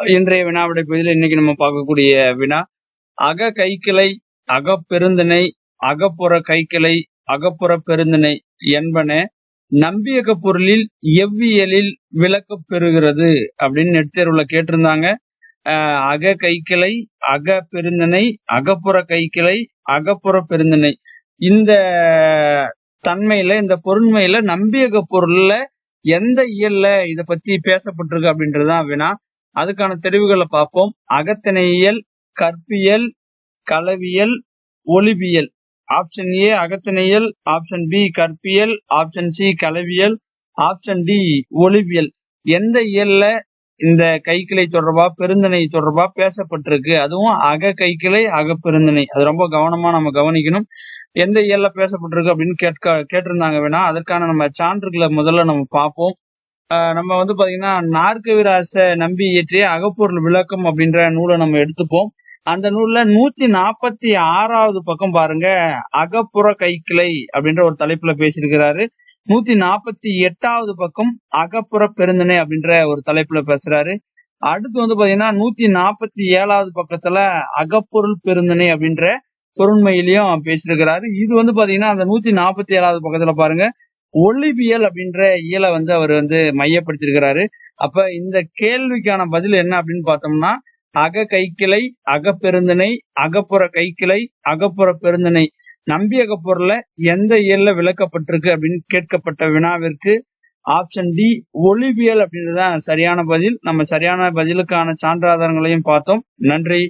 இன்றைய வினா பகுதியில் இன்னைக்கு நம்ம பார்க்கக்கூடிய வினா அக கைக்கிளை அகப்பெருந்திணை அகப்புற கைக்கிளை அகப்புற பெருந்திணை என்பன நம்பியக பொருளில் எவ்வியலில் விளக்க பெறுகிறது அப்படின்னு நெட்தேர்வுல கேட்டிருந்தாங்க. அக கைக்கிளை அக பெருந்திணை அகப்புற கைக்கிளை அகப்புற பெருந்திணை. இந்த தன்மையில இந்த பொருண்மையில நம்பியக பொருள்ல எந்த இயல்ல இத பத்தி பேசப்பட்டிருக்கு அப்படின்றதுதான் வினா. அதுக்கான தெரிவுகளை பார்ப்போம். அகத்திணையியல் கற்பியல் களவியல் ஒளிபியல் ஆப்ஷன் ஏ அகத்திணையல் ஆப்ஷன் பி கற்பியல். ஆப்ஷன் சி களவியல் ஆப்ஷன் டி ஒளிபியல் எந்த இயல்ல இந்த கைக்கிளை தொடர்பா பெருந்தனை தொடர்பா பேசப்பட்டிருக்கு? அதுவும் அக கைக்கிளை அக அது ரொம்ப கவனமா நம்ம கவனிக்கணும். எந்த இயல்ல பேசப்பட்டிருக்கு அப்படின்னு கேட்க கேட்டிருந்தாங்க வேணா அதற்கான நம்ம சான்றுகளை முதல்ல நம்ம பார்ப்போம். நம்ம வந்து பாத்தீங்கன்னா நாற்கவிராச நம்பி இயற்றிய அகப்பொருள் விளக்கம் அப்படின்ற நூலை நம்ம எடுத்துப்போம். அந்த நூல்ல நூத்தி நாற்பத்தி ஆறாவது பக்கம் பாருங்க அகப்புற கைக்கிளை அப்படின்ற ஒரு தலைப்புல பேசியிருக்கிறாரு. நூத்தி நாற்பத்தி எட்டாவது பக்கம் அகப்புற பெருந்தனை அப்படின்ற ஒரு தலைப்புல பேசுறாரு. அடுத்து வந்து பாத்தீங்கன்னா நூத்தி நாற்பத்தி ஏழாவது பக்கத்துல அகப்பொருள் பெருந்தனை அப்படின்ற பொருண்மையிலையும் பேசியிருக்கிறாரு. இது வந்து பாத்தீங்கன்னா அந்த நூத்தி நாற்பத்தி ஏழாவது பக்கத்துல பாருங்க ஒளிபியல் அப்படின்ற இயலை வந்து அவர் வந்து மையப்படுத்திருக்கிறாரு அப்ப இந்த கேள்விக்கான பதில் என்ன அப்படின்னு பார்த்தோம்னா அக கைக்கிளை அகப்பெருந்திணை அகப்புற கைக்கிளை அகப்புற பெருந்திணை. நம்பியக பொருள்ல எந்த இயல்ல விளக்கப்பட்டிருக்கு அப்படின்னு கேட்கப்பட்ட வினாவிற்கு ஆப்ஷன் டி ஒளிபியல் அப்படின்றதுதான் சரியான பதில். நம்ம சரியான பதிலுக்கான சான்றாதாரங்களையும் பார்த்தோம். நன்றி.